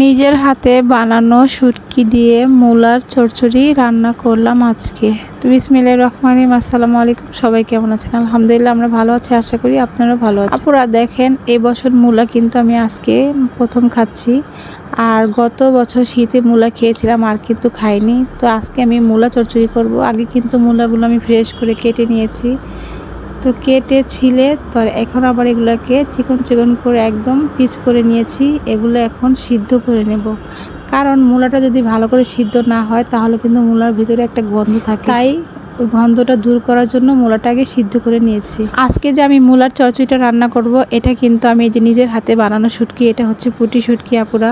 নিজের হাতে বানানো শুটকি দিয়ে মূলার চচ্চড়ি রান্না করলাম আজকে। তো বিসমিল্লাহির রহমানির আসসালামু আলাইকুম। সবাই কেমন আছেন? আলহামদুলিল্লাহ, আমরা ভালো আছি, আশা করি আপনারাও ভালো আছেন। আপুরা, দেখেন, এবছর বছর মূলা কিন্তু আমি আজকে প্রথম খাচ্ছি। আর গত বছর শীতে মূলা খেয়েছিলাম, আর কিন্তু খাইনি। তো আজকে আমি মূলা চচ্চড়ি করব। আগে কিন্তু মূলাগুলো আমি ফ্রেশ করে কেটে নিয়েছি। তো কেটে ছিলে, তো এখন আবার এগুলোকে চিকন চিকন করে একদম পিস করে নিয়েছি। এগুলো এখন সিদ্ধ করে নেব। কারণ মূলাটা যদি ভালো করে সিদ্ধ না হয়, তাহলে কিন্তু মূলার ভিতরে একটা গন্ধ থাকে। তাই ওই গন্ধটা দূর করার জন্য মূলাটাকে সিদ্ধ করে নিয়েছি। আজকে যে আমি মূলার চচড়িটা রান্না করব, এটা কিন্তু আমি যে নিজের হাতে বানানো শুটকি, এটা হচ্ছে পুটি শুটকি আপুরা।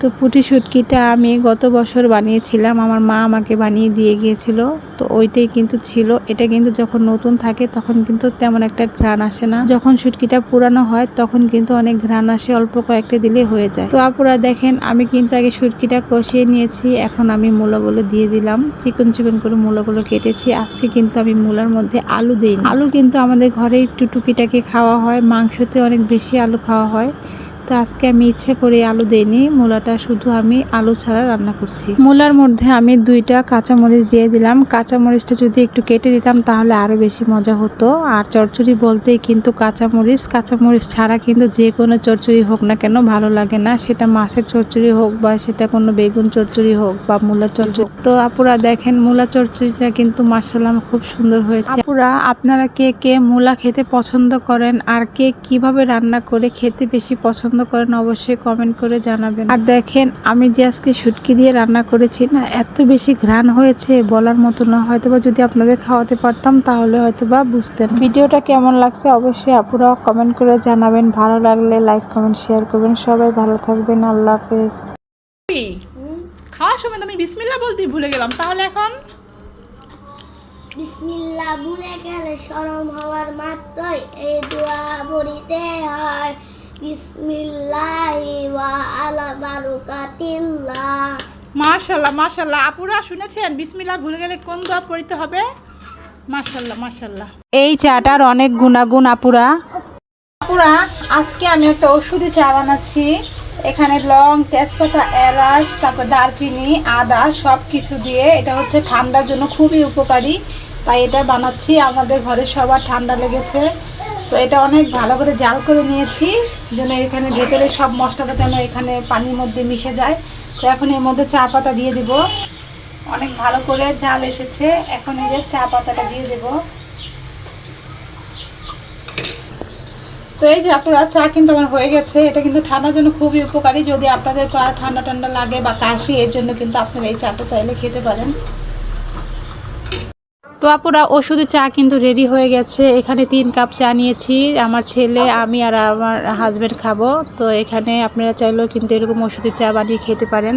তো পুটি শুটকিটা আমি গত বছর বানিয়েছিলাম, আমার মা আমাকে বানিয়ে দিয়ে গিয়েছিল। তো ওইটাই কিন্তু ছিল। এটা কিন্তু যখন নতুন থাকে তখন কিন্তু তেমন একটা ঘ্রাণ আসে না। যখন শুটকিটা পুরানো হয় তখন কিন্তু অনেক ঘ্রাণ আসে, অল্প কয়েকটা দিলে হয়ে যায়। তো আপুরা দেখেন, আমি কিন্তু আগে শুটকিটা কষিয়ে নিয়েছি, এখন আমি মূলাগুলো দিয়ে দিলাম। চিকন চিকন করে মূলাগুলো কেটেছি। আজকে কিন্তু আমি মূলার মধ্যে আলু দিইনি। আলু কিন্তু আমাদের ঘরে একটু টুকিটাকে খাওয়া হয়, মাংসতে অনেক বেশি আলু খাওয়া হয়। তো আজকে আমি ইচ্ছে করে আলু দেইনি, মূলাটা শুধু আমি আলু ছাড়া রান্না করছি। মূলার মধ্যে আমি দুইটা কাঁচামরিচ দিয়ে দিলাম। কাঁচামরিচটা যদি একটু কেটে দিতাম তাহলে আরও বেশি মজা হতো। আর চচ্চড়ি বলতেই কিন্তু কাঁচামরিচ কাঁচামরিচ ছাড়া কিন্তু যে কোনো চচ্চড়ি হোক না কেন ভালো লাগে না। সেটা মাছের চচ্চড়ি হোক বা সেটা কোনো বেগুন চচ্চড়ি হোক বা মূলা চচ্চড়ি তো আপুরা দেখেন মূলা চচ্চড়িটা কিন্তু মাসাল্লাহ খুব সুন্দর হয়েছে। আপুরা, আপনারা কে কে মূলা খেতে পছন্দ করেন আর কে কীভাবে রান্না করে খেতে বেশি পছন্দ করেন অবশ্যই কমেন্ট করে জানাবেন। আর দেখেন আমি যে আজকে শুটকি দিয়ে রান্না করেছি না এত বেশি ঘ্রাণ হয়েছে বলার মতো না। হয়তোবা যদি আপনাদের খাওয়াতে পারতাম তাহলে হয়তোবা বুঝতেন। ভিডিওটা কেমন লাগছে অবশ্যই আপুরা কমেন্ট করে জানাবেন। ভালো লাগলে লাইক কমেন্ট শেয়ার করবেন। সবাই ভালো থাকবেন। আল্লাহ হাফেজ। খাওয়ার সময় তো আমি বিসমিল্লা বলতেই ভুলে গেলাম। তাহলে এখন? বিসমিল্লাহ ভুলে গেলে শরম হওয়ার মাত্রই এই দোয়া পড়িতে হয়। মাশাল্লাহ মাশাল্লাহ। আপুরা শুনেছেন? বিসমিল্লা ভুলে গেলে কোন দোয়া পড়তে হবে? মাশাল্লাহ মাশাল্লাহ। এই চাটার অনেক গুণাগুণ আপুরা। আপুরা, আজকে আমি একটা ওষুধি চা বানাচ্ছি। এখানে লং, তেজপাতা, এলাচ, তারপর দারচিনি, আদা সব কিছু দিয়ে। এটা হচ্ছে ঠান্ডার জন্য খুবই উপকারী। তাই এটা বানাচ্ছি। আমাদের ঘরে সবার ঠান্ডা লেগেছে। তো এটা অনেক ভালো করে জাল করে নিয়েছি, যেন এখানে ভেতরে সব মশলাটা যেন এখানে পানির মধ্যে মিশে যায়। তো এখন এর মধ্যে চা পাতা দিয়ে দিব। অনেক ভালো করে জাল এসেছে, এখন এই যে চা পাতাটা দিয়ে দেবো। তো এই যে আপনারা চা কিন্তু আমার হয়ে গেছে। এটা কিন্তু ঠান্ডার জন্য খুবই উপকারী। যদি আপনাদের ঠান্ডা ঠান্ডা লাগে বা কাশি, এর জন্য কিন্তু আপনারা এই চাটা চাইলে খেতে পারেন। তো আপুরা, ওষুধের চা কিন্তু রেডি হয়ে গেছে। এখানে তিন কাপ চা নিয়েছি। আমার ছেলে, আমি আর আমার হাজব্যান্ড খাব। তো এখানে আপনারা চাইলেও কিন্তু এরকম ওষুধের চা বানিয়ে খেতে পারেন।